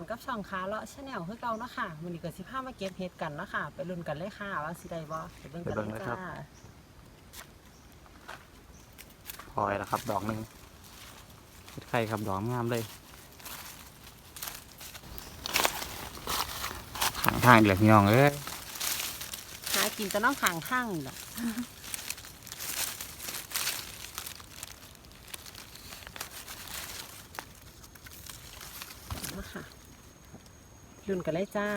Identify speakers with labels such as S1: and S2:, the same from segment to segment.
S1: นี้ก็ว่าพอๆกันกับช่องค้าเลาะชาแนลคือเก่าเนาะค่ะวันนี้ก็สิพามาเก็บเห็ดกันเนาะค่ะ ไปลุ้นกันเลยค่ะว่าสิได้บ่ไปเบิ่งกัน
S2: ไปเบิ่ง
S1: เล
S2: เลยยครั
S1: จ้า
S2: บพอยแล้วครับ ดอกหนึ่งเห็ดไข่ครับดอกงามเลยข้างทางอีกแล้วพี่น้องเอ้ย
S1: หากินแต่น้องขางข้างนี่แหละมาค่ะ ลุนกันเลยจ้า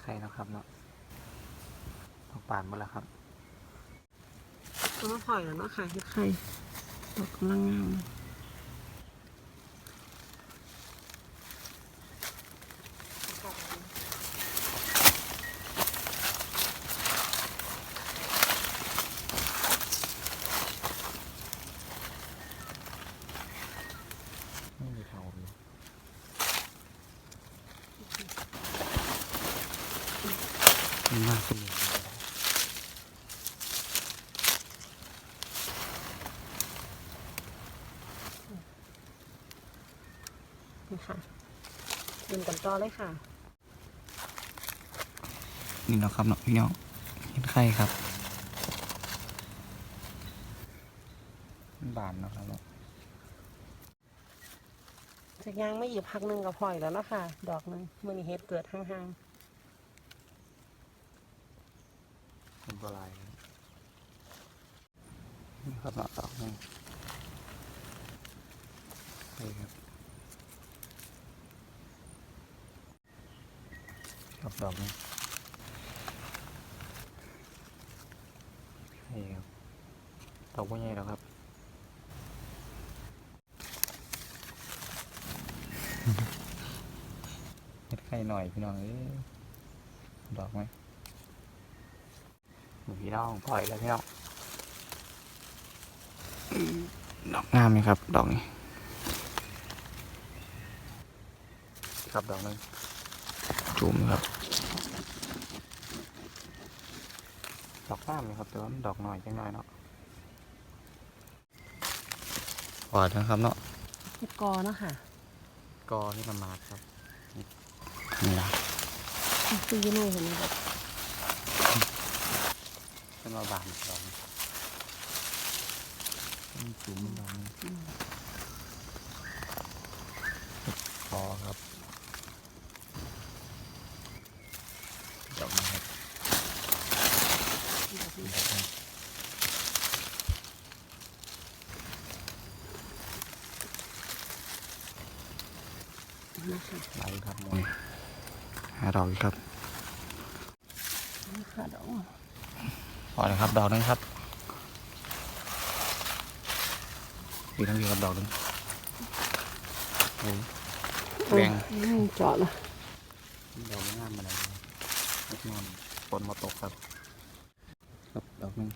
S2: ไข่แล้วครับเนาะดอกปานหมดแล้วครับ
S1: ก็มาพอยแล้วเนาะค่ะเฮ็ดไข่ดอกกำลังงาม
S2: ไม่มีเทาเลยมันมากขึ้นเลย
S1: นี่ ค่ะลุ้นกันต่อเลยค่ะ
S2: นี่เนาะครับเนาะพี่น้องเห็ดไข่ครับมันบานเนาะครับเนาะ
S1: จากยางไม่หยิบพักหนึ่งก็พอยแล้วเนาะค่ะ ดอกหนึงมื่อนี้เฮ็ดเกิดห่าง
S2: เป็นตัวลายนี่ครับเนาะดอกหนึงนี่ครับ ครับดอกหนึงนี่ครับดอกว่าใหญ่แล้วครับเฮ็ดไข่หน่อยพี่น้องเอ้ยดอกไหมพี่น้องปล่อยแล้วพี่น้องดอกงามไหมครับ ดอกนี้ ครับดอกหนึง จุ่มครับ ดอกงามไหมครับแต่ว่ามันดอกหน่อยจังหน่อยเนาะปล่อยนะครับเนาะ
S1: ๆเฮ็ดกอเนาะค่ะ
S2: กอที่มันมาครับนี่นะ
S1: คืออยี่ในเห็นแบบ
S2: เป็นมาบานดอกมันจุ่มดอกนี้คอครับดอกนี้ครับ
S1: นะคะ
S2: ไหลครับมนหาดอกอีกครับ
S1: นี่ค่ะดอก
S2: พอเลยครับดอกหนึงครับดีทั้งดีครับดอกหนึงโอ้ยแดง
S1: อืมเจาะละ
S2: ดอกไม่งามอะไรเลยเล็กน้อยฝนมาตกครับ ครับดอกหนึง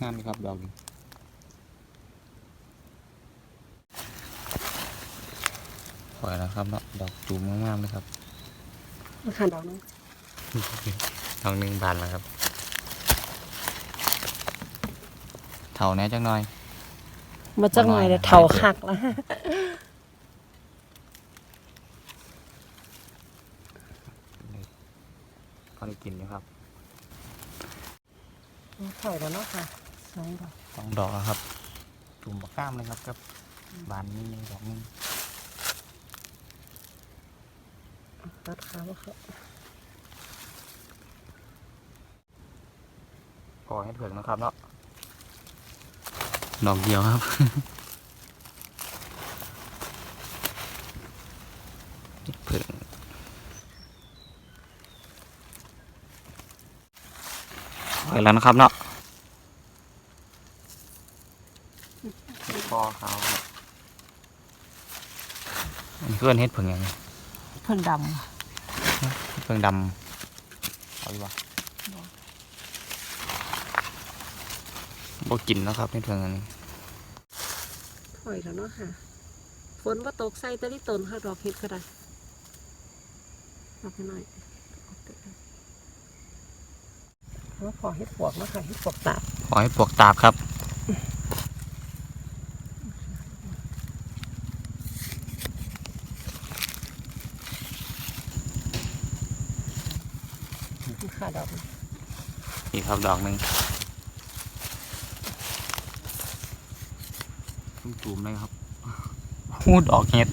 S2: งามไหมครับดอกหนึง ปล่อยแล้วครับเนาะดอกจูมงามๆเลยครับ
S1: นี่ค่ะดอกนึง
S2: ดอกหนึ่งบานแล้วครับเถาแหน่จังหน่อย
S1: มาจักหน่อยเดี๋ยวเถาคักแล้ว
S2: พอได้กินอยู่ครับ
S1: ถอยแล้วเนาะค่ะสองดอก
S2: สองดอกแล้วครับ จุ่มบักก้ามเลยครับกับบานนี้ดอกหนึง
S1: ตัดขาว่าเขา
S2: พอให้เผือกนะครับเนาะดอกเดียวครับเผือกไปแล้วนะครับเนาะคอขาวครับอันนี้เพื่อนเฮ็ดเผือกยังไง
S1: เพิ่นด
S2: เพิ่งดำเอาดีกว่าบ่กินนะครับในเทิงอันนี้
S1: ถอยแล้วเนาะค่ะฝนว่าตกใส่ตะลิตนค่ะดอกเห็ดก็ได้เอาไปหน่อยว่าพอเห็ดปวกเนาะค่ะเห็ดปวกตาบ
S2: ขอให้ปลวกตาบครับ
S1: ค่ะดอกนี้
S2: นี่ครับดอกหนึ่งจุ่มๆเลยครับหูดอกเห็ด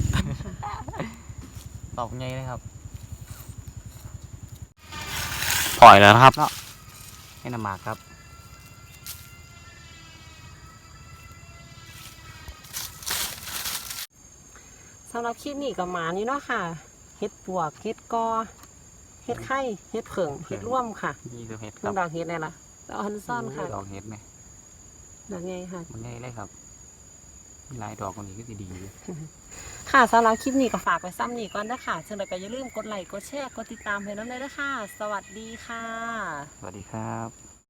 S2: ดอกใหญ่เลยครับปล่อยแล้วนะครับเนาะให้น้ำหมากครับ
S1: สำหรับคลิปนี้กับหมานี่เนาะค่ะเห็ดปวกเห็ดกอ เห็ดไข่เห็ดเผิงเห็ดร่วมค่ะ
S2: นี่คือเห็ดค
S1: น้
S2: รั
S1: อบงดอกเห็ดเนี่ยล่ะดอกอันซ่อนค่ะ
S2: ดอกเห็ดไหม
S1: ดอกไงค่ะ
S2: มันใหญ่เลยครับมีหลายดอกกว่านี้ก็จะดีอยู่
S1: ค่ะสำหรับคลิปนี้ก็ฝากไว้ซ้ำนี่ก่อนนะคะเชิญเลยก็อย่าลืมกดไลค์กดแชร์กดติดตามให้น้ำเลยนะคะสวัสดีค่ะ
S2: สวัสดีครับ